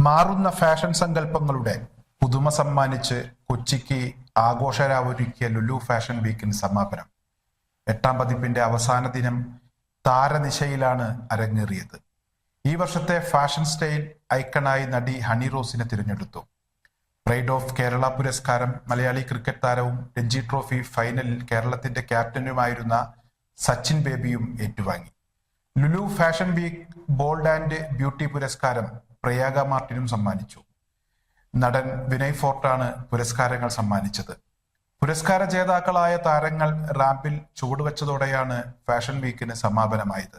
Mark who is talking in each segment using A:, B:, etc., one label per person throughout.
A: മാറുന്ന ഫാഷൻ സങ്കല്പങ്ങളുടെ പുതുമ സമ്മാനിച്ച് കൊച്ചിക്ക് ആഘോഷരാവൊരുക്കിയ ലുലു ഫാഷൻ വീക്കിന് സമാപനം. എട്ടാം പതിപ്പിന്റെ അവസാന ദിനം താരനിശയിലാണ് അരങ്ങേറിയത്. ഈ വർഷത്തെ ഫാഷൻ സ്റ്റൈൽ ഐക്കണായി നടി ഹണി റോസിനെ തിരഞ്ഞെടുത്തു. പ്രൈഡ് ഓഫ് കേരള പുരസ്കാരം മലയാളി ക്രിക്കറ്റ് താരവും രഞ്ജി ട്രോഫി ഫൈനലിൽ കേരളത്തിന്റെ ക്യാപ്റ്റനുമായിരുന്ന സച്ചിൻ ബേബിയും ഏറ്റുവാങ്ങി. Lulu fashion week bold and beauty പുരസ്കാരം പ്രയാഗ മാർട്ടിനും സമ്മാനിച്ചു. നടൻ വിനയ് ഫോർട്ടാണ് പുരസ്കാരങ്ങൾ സമ്മാനിച്ചത്. പുരസ്കാര ജേതാക്കളായ താരങ്ങൾ റാമ്പിൽ ചുവടുവെച്ചതോടെയാണ് ഫാഷൻ വീക്കിന് സമാപനമായത്.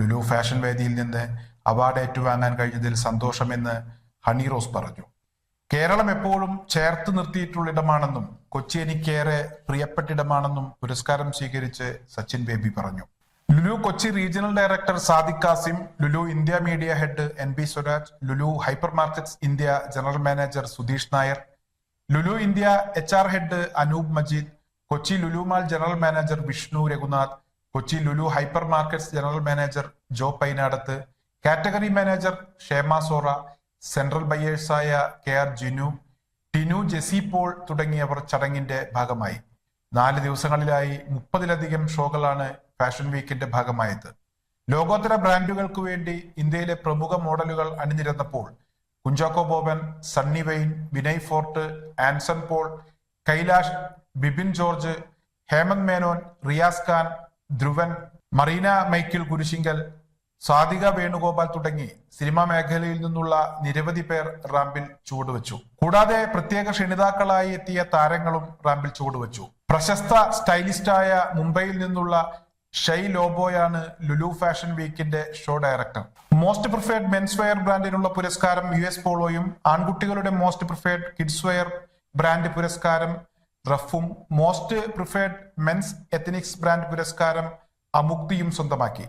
A: ലുലു ഫാഷൻ വേദിയിൽ നിന്ന് അവാർഡ് ഏറ്റുവാങ്ങാൻ കഴിഞ്ഞതിൽ സന്തോഷമെന്ന് ഹണി റോസ് പറഞ്ഞു. കേരളം എപ്പോഴും ചേർത്ത് നിർത്തിയിട്ടുള്ള ഇടമാണെന്നും കൊച്ചി എനിക്കേറെ പ്രിയപ്പെട്ട ഇടമാണെന്നും പുരസ്കാരം സ്വീകരിച്ച് സച്ചിൻ ബേബി പറഞ്ഞു. Lulu Kochi regional director Sadiq Kasim Lulu India media head N B Swaraj Lulu hypermarkets India general manager Sudheesh Nair Lulu India H R head Anoop Majeed Kochi Lulu mall general manager Vishnu Raghunath Kochi Lulu hypermarkets general manager Joe Painadath category manager Shema Zora central ബയേഴ്സായ K R Jinu Tinu Jessy Paul തുടങ്ങിയവർ ചടങ്ങിന്റെ ഭാഗമായി. നാല് ദിവസങ്ങളിലായി മുപ്പതിലധികം ഷോകളാണ് fashion വീക്കിന്റെ ഭാഗമായത്. ലോകോത്തര ബ്രാൻഡുകൾക്ക് വേണ്ടി ഇന്ത്യയിലെ പ്രമുഖ മോഡലുകൾ അണിനിരന്നപ്പോൾ Kunchacko Boban Sunny Wayne Vinay Fort Anson Paul Kailash Bibin George Hemanth Menon Riyaz Khan Dhruvan Marina Michael Kurisingal Sadhika Venugopal തുടങ്ങി സിനിമാ മേഖലയിൽ നിന്നുള്ള നിരവധി പേർ റാമ്പിൽ ചുവടുവെച്ചു. കൂടാതെ പ്രത്യേക ക്ഷണിതാക്കളായി എത്തിയ താരങ്ങളും റാമ്പിൽ ചുവടുവെച്ചു. പ്രശസ്ത സ്റ്റൈലിസ്റ്റായ മുംബൈയിൽ നിന്നുള്ള ഷൈ ലോബോയാണ് Lulu fashion വീക്കിന്റെ show director. Most preferred men's wear ബ്രാൻഡിനുള്ള പുരസ്കാരം യു എസ് പോളോയും ആൺകുട്ടികളുടെ most preferred kids wear brand പുരസ്കാരം റഫും most preferred men's ethnics brand പുരസ്കാരം അമുക്തിയും സ്വന്തമാക്കി.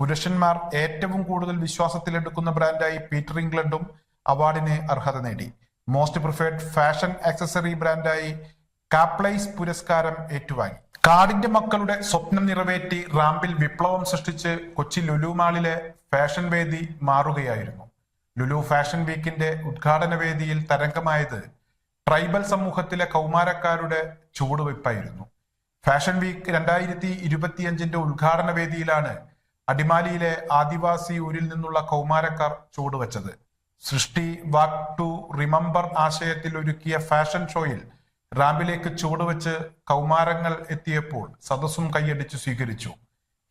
A: പുരുഷന്മാർ ഏറ്റവും കൂടുതൽ വിശ്വാസത്തിലെടുക്കുന്ന ബ്രാൻഡായി പീറ്റർ ഇംഗ്ലണ്ടും അവാർഡിന് അർഹത നേടി. മോസ്റ്റ് പ്രിഫേർഡ് ഫാഷൻ ആക്സസറി ബ്രാൻഡായി കാപ്ലൈസ് പുരസ്കാരം ഏറ്റുവാങ്ങി. കാടിന്റെ മക്കളുടെ സ്വപ്നം നിറവേറ്റി റാമ്പിൽ വിപ്ലവം സൃഷ്ടിച്ച് കൊച്ചി ലുലുമാളിലെ ഫാഷൻ വേദി മാറുകയായിരുന്നു. ലുലു ഫാഷൻ വീക്കിന്റെ ഉദ്ഘാടന വേദിയിൽ തരംഗമായത് ട്രൈബൽ സമൂഹത്തിലെ കൗമാരക്കാരുടെ ചുവടുവയ്പായിരുന്നു ഫാഷൻ വീക്ക് രണ്ടായിരത്തി ഇരുപത്തിയഞ്ചിന്റെ ഉദ്ഘാടന വേദിയിലാണ് അടിമാലിയിലെ ആദിവാസി ഊരിൽ നിന്നുള്ള കൗമാരക്കാർ ചുവടുവച്ചത്. സൃഷ്ടി വാക്ക് ടു റിമംബർ ആശയത്തിൽ ഒരുക്കിയ ഫാഷൻ ഷോയിൽ റാമ്പിലേക്ക് ചുവടുവെച്ച് കൗമാരങ്ങൾ എത്തിയപ്പോൾ സദസ്സും കൈയടിച്ച് സ്വീകരിച്ചു.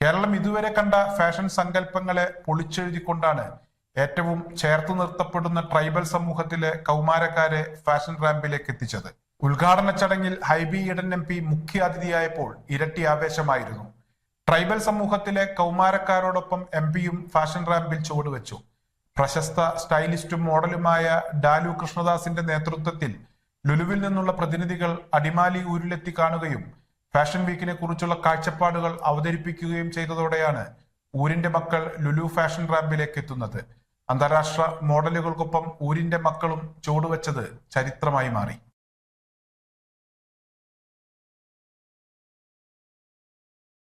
A: കേരളം ഇതുവരെ കണ്ട ഫാഷൻ സങ്കല്പങ്ങളെ പൊളിച്ചെഴുതിക്കൊണ്ടാണ് ഏറ്റവും ചേർത്ത് നിർത്തപ്പെടുന്ന ട്രൈബൽ സമൂഹത്തിലെ കൗമാരക്കാരെ ഫാഷൻ റാമ്പിലേക്ക് എത്തിച്ചത്. ഉദ്ഘാടന ചടങ്ങിൽ ഹൈബി ഈഡൻ എം പി മുഖ്യാതിഥിയായപ്പോൾ ഇരട്ടി ആവേശമായിരുന്നു. ട്രൈബൽ സമൂഹത്തിലെ കൗമാരക്കാരോടൊപ്പം എം പിയും ഫാഷൻ റാമ്പിൽ ചുവടുവെച്ചു. പ്രശസ്ത സ്റ്റൈലിസ്റ്റും മോഡലുമായ ഡാലു കൃഷ്ണദാസിന്റെ നേതൃത്വത്തിൽ ലുലുവിൽ നിന്നുള്ള പ്രതിനിധികൾ അടിമാലി ഊരിലെത്തി കാണുകയും ഫാഷൻ വീക്കിനെ കുറിച്ചുള്ള കാഴ്ചപ്പാടുകൾ അവതരിപ്പിക്കുകയും ചെയ്തതോടെയാണ് ഊരിന്റെ മക്കൾ ലുലു ഫാഷൻ റാമ്പിലേക്ക് എത്തുന്നത്. അന്താരാഷ്ട്ര മോഡലുകൾക്കൊപ്പം ഊരിന്റെ മക്കളും ചുവടുവെച്ചത് ചരിത്രമായി മാറി.